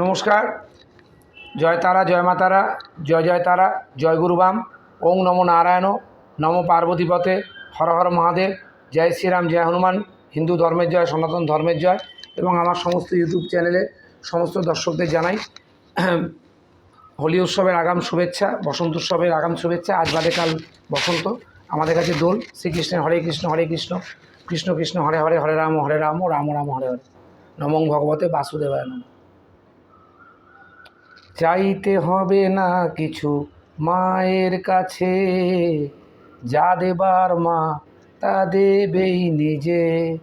নমস্কার। জয় তারা, জয় মা তারা, জয় জয় তারা, জয় গুরুবাম ওং নম নারায়ণ, নম পার্বতী পথে, হর হর মহাদেব, জয় শ্রীরাম, জয় হনুমান, হিন্দু ধর্মের জয়, সনাতন ধর্মের জয় এবং আমার সমস্ত ইউটিউব চ্যানেলে সমস্ত দর্শকদের জানাই, হোলি উৎসবের আগাম শুভেচ্ছা, বসন্ত উৎসবের আগাম শুভেচ্ছা। আজ বাদে কাল বসন্ত, আমাদের কাছে দোল। শ্রীকৃষ্ণের হরে কৃষ্ণ হরে কৃষ্ণ কৃষ্ণ কৃষ্ণ, হরে হরে হরে রাম হরে রাম রাম রাম, হরে হরে। নমং ভগবতে বাসুদেবায় নম। চাইতে হবে না কিছু মায়ের কাছে। যা দেবার মা, তা দেবেই নিজে।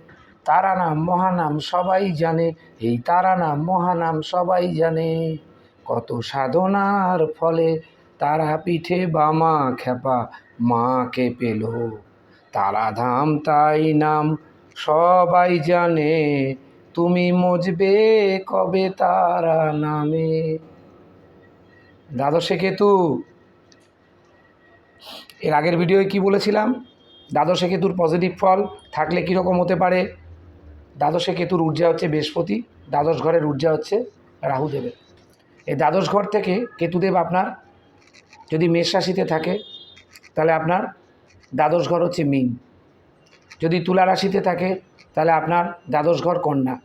তারা নাম মহানাম সবাই জানে, এই তারা নাম মহানাম সবাই জানে। কত সাধনার ফলে তারা পিঠে বামা খেপা মাকে পেল। তারাধাম তাই নাম সবাই জানে। তুমি মজবে কবে তারা নামে? দ্বাদশে কেতু, এর আগের ভিডিওয় কি বলেছিলাম? দ্বাদশে কেতুর পজিটিভ ফল থাকলে কীরকম হতে পারে? দ্বাদশে কেতুর ঊর্জা হচ্ছে বৃহস্পতি, দ্বাদশ ঘরের ঊর্জা হচ্ছে রাহুদেবের। এই দ্বাদশ ঘর থেকে কেতুদেব আপনার যদি মেষ রাশিতে থাকে, তাহলে আপনার দ্বাদশ ঘর হচ্ছে মিন। যদি তুলা রাশিতে থাকে, তাহলে আপনার দ্বাদশ ঘর কন্যা।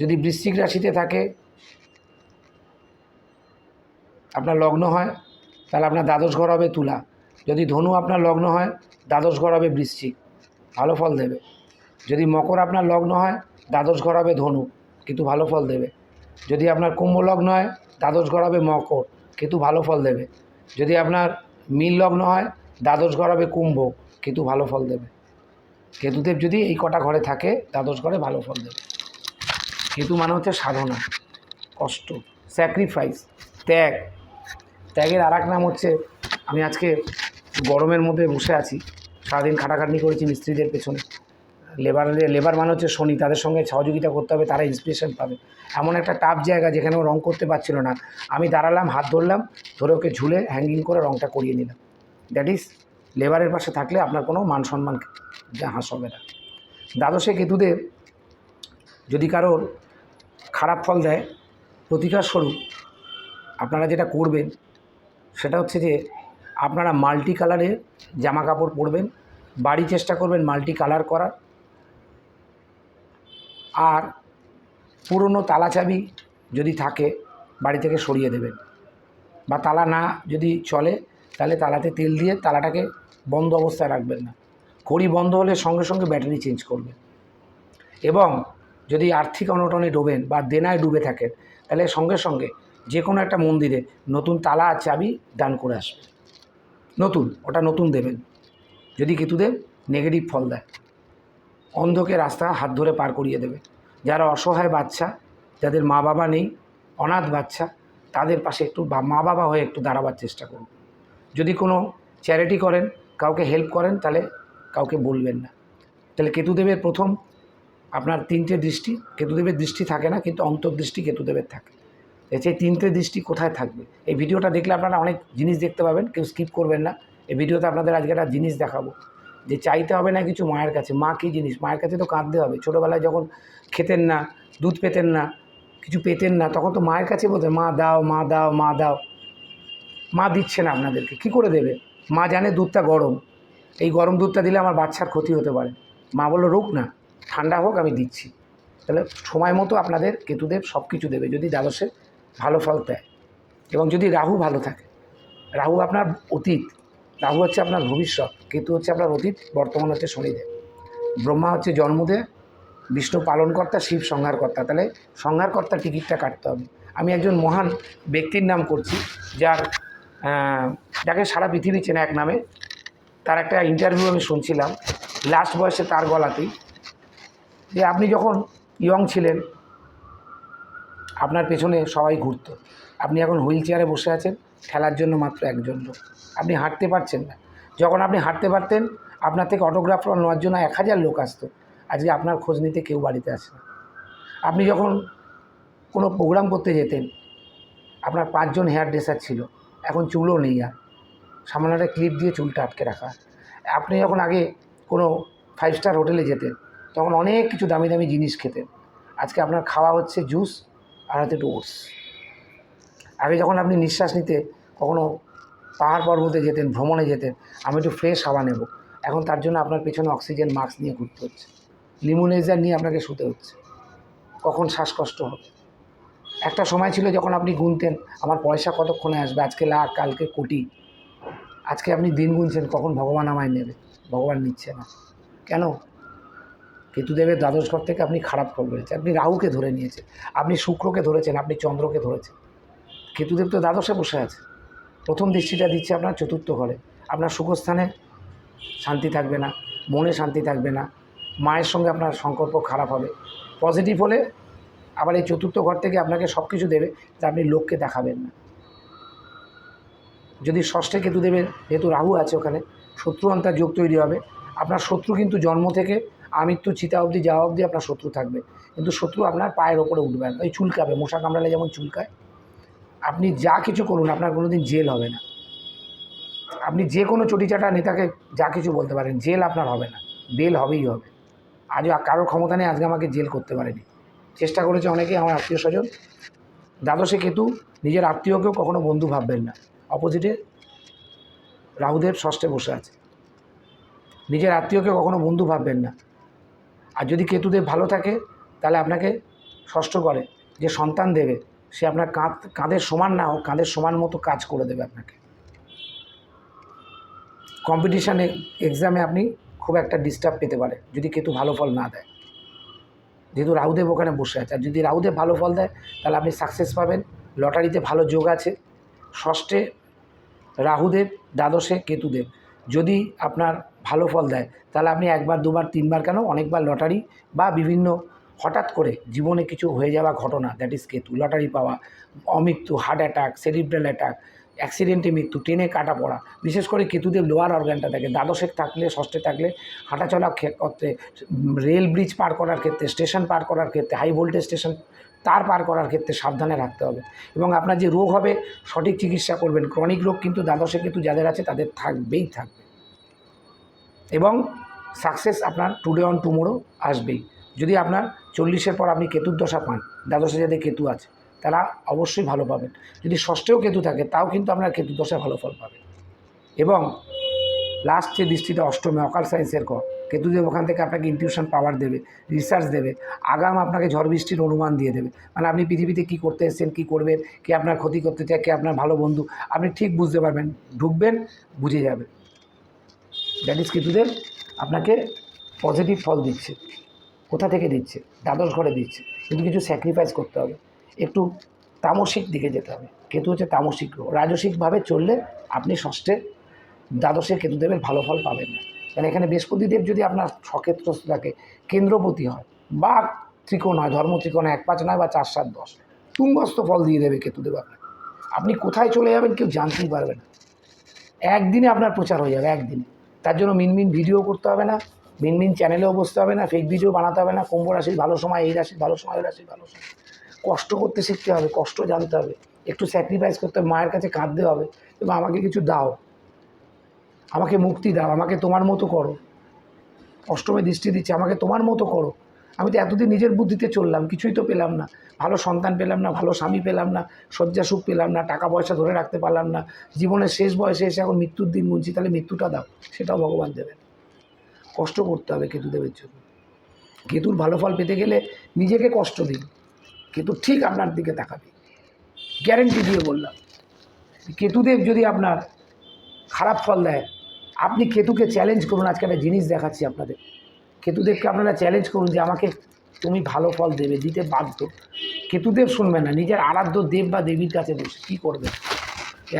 যদি বৃশ্চিক রাশিতে থাকে আপনার লগ্ন হয়, তাহলে আপনার দ্বাদশ ঘর হবে তুলা। যদি ধনু আপনার লগ্ন হয়, দ্বাদশ ঘর হবে বৃশ্চিক ভালো ফল দেবে। যদি মকর আপনার লগ্ন হয়, দ্বাদশ ঘর হবে ধনু, কিন্তু ভালো ফল দেবে। যদি আপনার কুম্ভ লগ্ন হয়, দ্বাদশ ঘর হবে মকর, কিন্তু ভালো ফল দেবে। যদি আপনার মিল লগ্ন হয়, দ্বাদশ ঘর হবে কুম্ভ, কিন্তু ভালো ফল দেবে। কেতুদেব যদি এই কটা ঘরে থাকে, দ্বাদশ ঘরে ভালো ফল দেবে। কেতু মানে হচ্ছে সাধনা, কষ্ট স্যাক্রিফাইস ত্যাগ ত্যাগের আর নাম হচ্ছে, আমি আজকে গরমের মধ্যে বসে আছি, সারাদিন খাটাখাটনি করেছি মিস্ত্রিদের পেছনে। লেবার লেবার মানে হচ্ছে শনি, তাদের সঙ্গে সহযোগিতা করতে হবে, তারা ইন্সপিরেশন পাবে। এমন একটা টাফ জায়গা যেখানে ও রং করতে পারছিল না। আমি দাঁড়ালাম, হাত ধরলাম, ধরে ওকে ঝুলে হ্যাঙ্গিং করে রংটা করিয়ে নিলাম। দ্যাট ইজ লেবারের পাশে থাকলে আপনার কোনো মান সম্মান হাস হবে না। দ্বাদশে কেতুদেব যদি কারোর খারাপ ফল দেয়, প্রতিকার স্বরূপ আপনারা যেটা করবেন সেটা হচ্ছে যে আপনারা মাল্টি কালারের জামা কাপড় পরবেন, বাড়ি চেষ্টা করবেন মাল্টি কালার করার। আর পুরনো তালা চাবি যদি থাকে, বাড়ি থেকে সরিয়ে দেবেন। বা তালা না যদি চলে, তাহলে তালাতে তেল দিয়ে তালাটাকে বন্ধ অবস্থায় রাখবেন না। ঘড়ি বন্ধ হলে সঙ্গে সঙ্গে ব্যাটারি চেঞ্জ করবেন। এবং যদি আর্থিক অনটনে ডোবেন বা দেনায় ডুবে থাকেন, তাহলে সঙ্গে সঙ্গে যে কোনো একটা মন্দিরে নতুন তালা আর চাবি দান করে আসবে। নতুন, ওটা নতুন দেবেন। যদি কেতুদেব নেগেটিভ ফল দেয়, অন্ধকে রাস্তা হাত ধরে পার করিয়ে দেবে। যারা অসহায় বাচ্চা, যাদের মা বাবা নেই, অনাথ বাচ্চা, তাদের পাশে একটু মা বাবা হয়ে একটু দাঁড়াবার চেষ্টা করুন। যদি কোনো চ্যারিটি করেন, কাউকে হেল্প করেন, তাহলে কাউকে বলবেন না। তাহলে কেতুদেবের প্রথম আপনার তিনটে দৃষ্টি, কেতুদেবের দৃষ্টি থাকে না, কিন্তু অন্তর্দৃষ্টি কেতুদেবের থাকে। সেই তিনটে দৃষ্টি কোথায় থাকবে? এই ভিডিওটা দেখলে আপনারা অনেক জিনিস দেখতে পাবেন, কেউ স্কিপ করবেন না। এই ভিডিওতে আপনাদের আজকে একটা জিনিস দেখাবো। যে চাইতে হবে না কিছু মায়ের কাছে। মা কী জিনিস? মায়ের কাছে তো কাঁদতে হবে। ছোটোবেলায় যখন খেতেন না, দুধ পেতেন না, কিছু পেতেন না, তখন তো মায়ের কাছে বলতেন, মা দাও মা দাও মা দাও। মা দিচ্ছে না আপনাদেরকে। কী করে দেবে? মা জানে দুধটা গরম। এই গরম দুধটা দিলে আমার বাচ্চার ক্ষতি হতে পারে। মা বলল, রোগ না। ঠান্ডা হোক, আমি দিচ্ছি। তাহলে সময় মতো আপনাদের কেতুদেব সব কিছু দেবে। যদি দ্বাদশে ভালো ফল দেয় এবং যদি রাহু ভালো থাকে, রাহু আপনার অতীত, রাহু হচ্ছে আপনার ভবিষ্যৎ, কেতু হচ্ছে আপনার অতীত, বর্তমান হচ্ছে শনিদেব। ব্রহ্মা হচ্ছে জন্মদেব, বিষ্ণু পালনকর্তা, শিব সংহারকর্তা। তাহলে সংহারকর্তার টিকিটটা কাটতে হবে। আমি একজন মহান ব্যক্তির নাম করছি, যার যাকে সারা পৃথিবী চেনে এক নামে। তার একটা ইন্টারভিউ আমি শুনছিলাম লাস্ট বয়সে তার গলাতেই, যে আপনি যখন ইয়ং ছিলেন আপনার পেছনে সবাই ঘুরত। আপনি এখন হুইল চেয়ারে বসে আছেন, খেলার জন্য মাত্র একজন লোক। আপনি হাঁটতে পারছেন না। যখন আপনি হাঁটতে পারতেন, আপনার থেকে অটোগ্রাফ নেওয়ার জন্য এক হাজার লোক আসতো। আজকে আপনার খোঁজ নিতে কেউ বাড়িতে আসে না। আপনি যখন কোনো প্রোগ্রাম করতে যেতেন, আপনার পাঁচজন হেয়ার ড্রেসার ছিল। এখন চুলও নেই আর। সামান্য একটা ক্লিপ দিয়ে চুলটা আটকে রাখা। আপনি যখন আগে কোনো ফাইভ স্টার হোটেলে যেতেন, তখন অনেক কিছু দামি দামি জিনিস খেতেন। আজকে আপনার খাওয়া হচ্ছে জুস আর হচ্ছে একটু আগে যখন আপনি নিঃশ্বাস নিতে কখনো পাহাড় পর্বতে যেতেন, ভ্রমণে যেতেন, আমি একটু ফ্রেশ হাওয়া নেব। এখন তার জন্য আপনার পেছনে অক্সিজেন মাস্ক নিয়ে ঘুরতে হচ্ছে। লিমোনাইজার নিয়ে আপনাকে শুতে হচ্ছে। কখন শ্বাসকষ্ট হবে? একটা সময় ছিল যখন আপনি গুনতেন, আমার পয়সা কতক্ষণে আসবে? আজকে লাখ, কালকে কোটি। আজকে আপনি দিন গুনছেন, কখন ভগবান আমায় নেবে? ভগবান নিচ্ছে না। কেন? কেতুদেবের দ্বাদশ ঘর থেকে আপনি খারাপ ফল রয়েছে আপনি রাহুকে ধরে নিয়েছেন, আপনি শুক্রকে ধরেছেন, আপনি চন্দ্রকে ধরেছেন। কেতুদেব তো দ্বাদশে বসে আছে। প্রথম দৃষ্টিটা দিচ্ছে আপনার চতুর্থ ঘরে। আপনার সুখস্থানে শান্তি থাকবে না, মনে শান্তি থাকবে না, মায়ের সঙ্গে আপনার সংকল্প খারাপ হবে। পজিটিভ হলে আবার এই চতুর্থ ঘর থেকে আপনাকে সব কিছু দেবে যা আপনি লোককে দেখাবেন না। যদি ষষ্ঠে কেতু দেবের যেহেতু রাহু আছে ওখানে, শত্রু অন্তার যোগ তৈরি হবে। আপনার শত্রু কিন্তু জন্ম থেকে আমৃত্যু চিতা অবধি যাওয়া অবধি আপনার শত্রু থাকবে। কিন্তু শত্রু আপনার পায়ের ওপরে উঠবে না। ওই চুলকাবে, মশা কামড়ালে যেমন চুলকায়, আপনি যা কিছু করুন, আপনার কোনো দিন জেল হবে না। আপনি যে কোনো চটিচাটা নেতাকে যা কিছু বলতে পারেন, জেল আপনার হবে না। বেল হবেই হবে। আজ কারোর ক্ষমতা নেই, আজকে আমাকে জেল করতে পারেনি। চেষ্টা করেছে অনেকে, আমার আত্মীয় স্বজন। দ্বাদশে কেতু, নিজের আত্মীয়কেও কখনো বন্ধু ভাববেন না। অপোজিটে রাহুদেব ষষ্ঠে বসে আছে। নিজের আত্মীয়কে কখনো বন্ধু ভাববেন না। আর যদি কেতুদেব ভালো থাকে, তাহলে আপনাকে ষষ্ঠ করে, যে সন্তান দেবে, সে আপনার কাঁধ, কাঁধের সমান না হোক, কাঁধের সমান মতো কাজ করে দেবে আপনাকে। কম্পিটিশানে এক্সামে আপনি খুব একটা ডিস্টার্ব পেতে পারে, যদি কেতু ভালো ফল না দেয়। যেহেতু রাহুদেব ওখানে বসে আছে, আর যদি রাহুদেব ভালো ফল দেয়, তাহলে আপনি সাকসেস পাবেন, লটারিতে ভালো যোগ আছে। ষষ্ঠে রাহুদেব, দ্বাদশে কেতুদেব। যদি আপনার ভালো ফল দেয়। তাহলে আপনি একবার দুবার তিনবার কেন অনেকবার লটারি বা বিভিন্ন হঠাৎ করে জীবনে কিছু হয়ে যাওয়া ঘটনা দ্যাট ইজ কেতু লটারি পাওয়া অমৃত্যু হার্ট অ্যাটাক সেরিব্রাল অ্যাটাক অ্যাক্সিডেন্টে মৃত্যু ট্রেনে কাটা পড়া বিশেষ করে কেতুদের লোয়ার অর্গানটা থাকে দ্বাদশে থাকলে ষষ্ঠে থাকলে হাঁটাচলা উম, রেল ব্রিজ পার করার ক্ষেত্রে স্টেশন পার করার ক্ষেত্রে হাই ভোল্টেজ স্টেশন তার পার করার ক্ষেত্রে সাবধানে রাখতে হবে। এবং আপনার যে রোগ হবে সঠিক চিকিৎসা করবেন। ক্রনিক রোগ কিন্তু দ্বাদশে কেতু যাদের আছে তাদের থাকবেই থাকবে। এবং সাকসেস আপনার টুডে অন টুমোরো আসবেই। যদি আপনার চল্লিশের পর আপনি কেতুর দশা পান, দ্বাদশে যাদের কেতু আছে, তারা অবশ্যই ভালো পাবেন। যদি ষষ্ঠেও কেতু থাকে, তাও কিন্তু আপনার কেতু দশায় ভালো ফল পাবেন। এবং লাস্ট যে দৃষ্টিটা অষ্টমে, অকাল সায়েন্সের কর কেতুদেব ওখান থেকে আপনাকে ইনটিউশন পাওয়ার দেবে রিসার্চ দেবে, আগাম আপনাকে ঝড় বৃষ্টির অনুমান দিয়ে দেবে। মানে আপনি পৃথিবীতে কী করতে এসেছেন, কী করবেন, কে আপনার ক্ষতি করতে চায়, কে আপনার ভালো বন্ধু, আপনি ঠিক বুঝতে পারবেন, ঢুকবেন, বুঝে যাবেন। দ্যাট ইজ কেতুদেব আপনাকে পজিটিভ ফল দিচ্ছে। কোথা থেকে দিচ্ছে? দ্বাদশ ঘরে দিচ্ছে। কিন্তু কিছু স্যাক্রিফাইস করতে হবে। একটু তামসিক দিকে যেতে হবে। কেতু হচ্ছে তামসিক গ্রহ। রাজসিকভাবে চললে আপনি ষষ্ঠে দ্বাদশে কেতুদেবের ভালো ফল পাবেন না। কারণ এখানে বৃহস্পতিদেব যদি আপনার সক্ষেত্রস্থ থাকে, কেন্দ্রপতি হয়, বা ত্রিকোণ হয়, ধর্ম ত্রিকোণ এক পাঁচ নয় বা চার সাত দশ, তুঙ্গস্থ ফল দিয়ে দেবে কেতুদেব আপনাকে। আপনি কোথায় চলে যাবেন কেউ জানতেই পারবে না। একদিনে আপনার প্রচার হয়ে যাবে, একদিনে। তার জন্য মিনমিন ভিডিও করতে হবে না, মিনমিন চ্যানেলেও বসতে হবে না ফেক ভিডিও বানাতে হবে না, কুম্ভ রাশির ভালো সময়, এই রাশির ভালো সময়, ওই রাশির ভালো সময়। কষ্ট করতে শিখতে হবে, কষ্ট জানতে হবে, একটু স্যাক্রিফাইস করতে হবে, মায়ের কাছে কাঁদতে হবে এবং আমাকে কিছু দাও, আমাকে মুক্তি দাও, আমাকে তোমার মতো করো। অষ্টমে দৃষ্টি দিচ্ছে, আমাকে তোমার মতো করো। আমি তো এতদিন নিজের বুদ্ধিতে চললাম, কিছুই তো পেলাম না। ভালো সন্তান পেলাম না, ভালো স্বামী পেলাম না শয্যা সুখ পেলাম না, টাকা পয়সা ধরে রাখতে পারলাম না। জীবনের শেষ বয়সে এসে এখন মৃত্যুর দিন গুনছি, তাহলে মৃত্যুটা দাও, সেটাও ভগবান দেবেন। কষ্ট করতে হবে কেতুদেবের জন্য। কেতুর ভালো ফল পেতে গেলে নিজেকে কষ্ট দিন। কেতু ঠিক আপনার দিকে তাকাবে। গ্যারেন্টি দিয়ে বললাম। কেতুদেব যদি আপনার খারাপ ফল দেয়, আপনি কেতুকে চ্যালেঞ্জ করুন, আজকে একটা জিনিস দেখাচ্ছি আপনাদের। কেতুদেবকে আপনারা চ্যালেঞ্জ করুন যে আমাকে তুমি ভালো ফল দেবে, দিতে বাধ্য। কেতুদেব শুনবে না, নিজের আরাধ্য দেব বা দেবীর কাছে বসে কী করবে?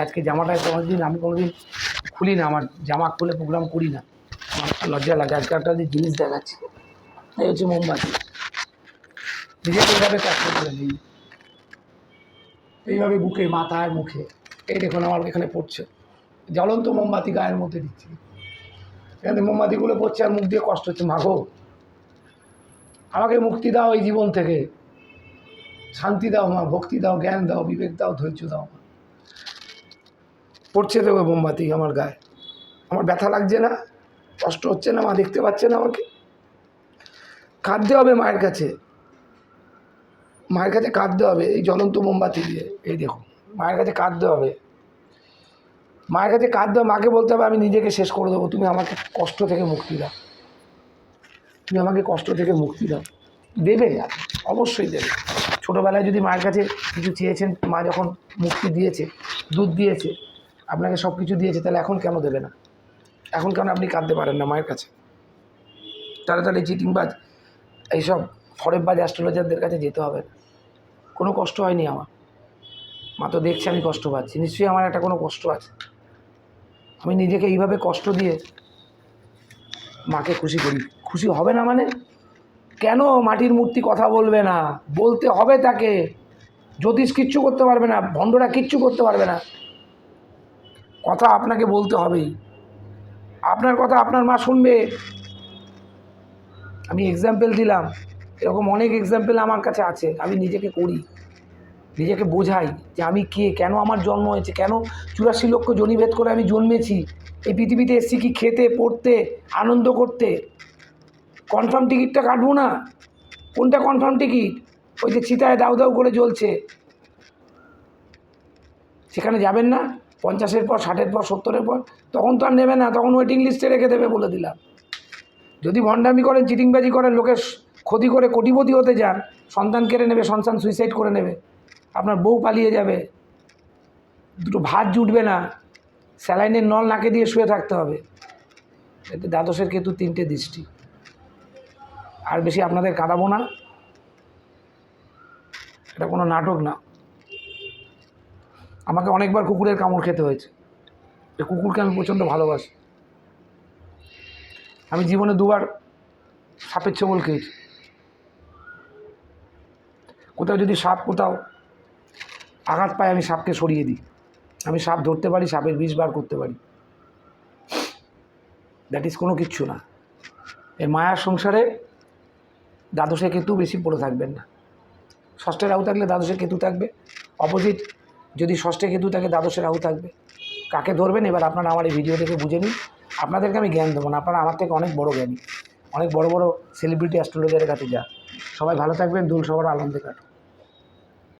আজকে জামাটায় কোনোদিন, আমি কোনোদিন খুলি না, আমার জামা খুলে প্রোগ্রাম করি না। আমার লজ্জা লাগে, আজকে একটা যে জিনিস দেখাচ্ছি, এই হচ্ছে মোমবাতি। নিজেকে এইভাবে কাজ করতে হবে এইভাবে বুকে মাথায় মুখে। এই দেখুন, আমার এখানে পড়ছে। জ্বলন্ত মোমবাতি গায়ের মধ্যে দিচ্ছি। এখানে মোমবাতিগুলো পড়ছে আর মুখ দিয়ে কষ্ট হচ্ছে মাগো আমাকে মুক্তি দাও এই জীবন থেকে। শান্তি দাও মা, ভক্তি দাও, জ্ঞান দাও, বিবেক দাও, ধৈর্য দাও মা। পড়ছে তো মোমবাতি আমার গায়ে। আমার ব্যথা লাগছে না, কষ্ট হচ্ছে না, মা দেখতে পাচ্ছে না আমাকে। কাঁদতে হবে মায়ের কাছে। মায়ের কাছে কাঁদতে হবে, এই জ্বলন্ত মোমবাতি দিয়ে। এই দেখুন মায়ের কাছে কাঁদতে হবে। মায়ের কাছে কাঁদ হবে মাকে বলতে হবে, আমি নিজেকে শেষ করে দেবো। তুমি আমাকে কষ্ট থেকে মুক্তি দাও। তুমি আমাকে কষ্ট থেকে মুক্তি দাও। দেবে আর অবশ্যই দেবে। ছোটোবেলায় যদি মায়ের কাছে কিছু চেয়েছেন, মা যখন মুক্তি দিয়েছে, দুধ দিয়েছে, আপনাকে সব কিছু দিয়েছে, তাহলে এখন কেন দেবে না? এখন কেন আপনি কাঁদতে পারেন না মায়ের কাছে? তাড়াতাড়ি চিটিংবাজ, এইসব ফরেববাজ অ্যাস্ট্রোলজারদের কাছে যেতে হবে কোনো কষ্ট হয়নি আমার। মা তো দেখছে আমি কষ্ট পাচ্ছি। নিশ্চয়ই আমার একটা কোনো কষ্ট আছে। আমি নিজেকে এইভাবে কষ্ট দিয়ে মাকে খুশি করি। খুশি হবে না মানে? কেন মাটির মূর্তি কথা বলবে না? বলতে হবে তাকে। জ্যোতিষ কিচ্ছু করতে পারবে না, ভণ্ডরা কিচ্ছু করতে পারবে না। কথা আপনাকে বলতে হবেই। আপনার কথা আপনার মা শুনবে। আমি এক্সাম্পল দিলাম। এরকম অনেক এক্সাম্পল আমার কাছে আছে। আমি নিজেকে করি। নিজেকে বোঝাই যে আমি কে? কেন আমার জন্ম হয়েছে? কেন চুরাশি লক্ষ জনিভেদ করে আমি জন্মেছি? এই পৃথিবীতে এসেছি কি খেতে, পড়তে, আনন্দ করতে? কনফার্ম টিকিটটা কাটবো না? কোনটা কনফার্ম টিকিট ওই যে চিতায় দাউ দাউ করে জ্বলছে। সেখানে যাবেন না? পঞ্চাশের পর, ষাটের পর, সত্তরের পর? তখন তো আর নেবে না, তখন ওয়েটিং লিস্টে রেখে দেবে বলে দিলাম। যদি ভণ্ডামি করেন, চিটিংবাজি করেন, লোকের ক্ষতি করে কোটিপতি হতে যান, সন্তান কেড়ে নেবে, সন্তান সুইসাইড করে নেবে। আপনার বউ পালিয়ে যাবে। দুটো ভাত জুটবে না। স্যালাইনের নল নাকে দিয়ে শুয়ে থাকতে হবে। এতে দ্বাদশের কেতু তিনটে দৃষ্টি। আর বেশি আপনাদের কাঁদাবো না। এটা কোনো নাটক না। আমাকে অনেকবার কুকুরের কামড় খেতে হয়েছে। এই কুকুরকে আমি প্রচণ্ড ভালোবাসি। আমি জীবনে দুবার সাপের ছবল খেয়েছি। কোথাও যদি সাপ, কোথাও আঘাত পায়, আমি সাপকে সরিয়ে দিই। আমি সাপ ধরতে পারি, সাপের বিষ বার করতে পারি। দ্যাট ইজ কোনো কিচ্ছু না। এই মায়ার সংসারে দ্বাদশে কেতু বেশি পড়ে থাকবেন না। ষষ্ঠে রাহু থাকলে দ্বাদশে কেতু থাকবে। অপোজিট, যদি ষষ্ঠে কেতু থাকে, দ্বাদশে রাহু থাকবে। কাকে ধরবেন? এবার আপনারা আমার এই ভিডিও দেখে বুঝে নিন। আপনাদেরকে আমি জ্ঞান দেবো না। আপনারা আমার থেকে অনেক বড় জ্ঞানী। অনেক বড় বড় সেলিব্রিটি অ্যাস্ট্রোলজারের কাছে যান। সবাই ভালো থাকবেন। দুল সবার আনন্দে কাটুন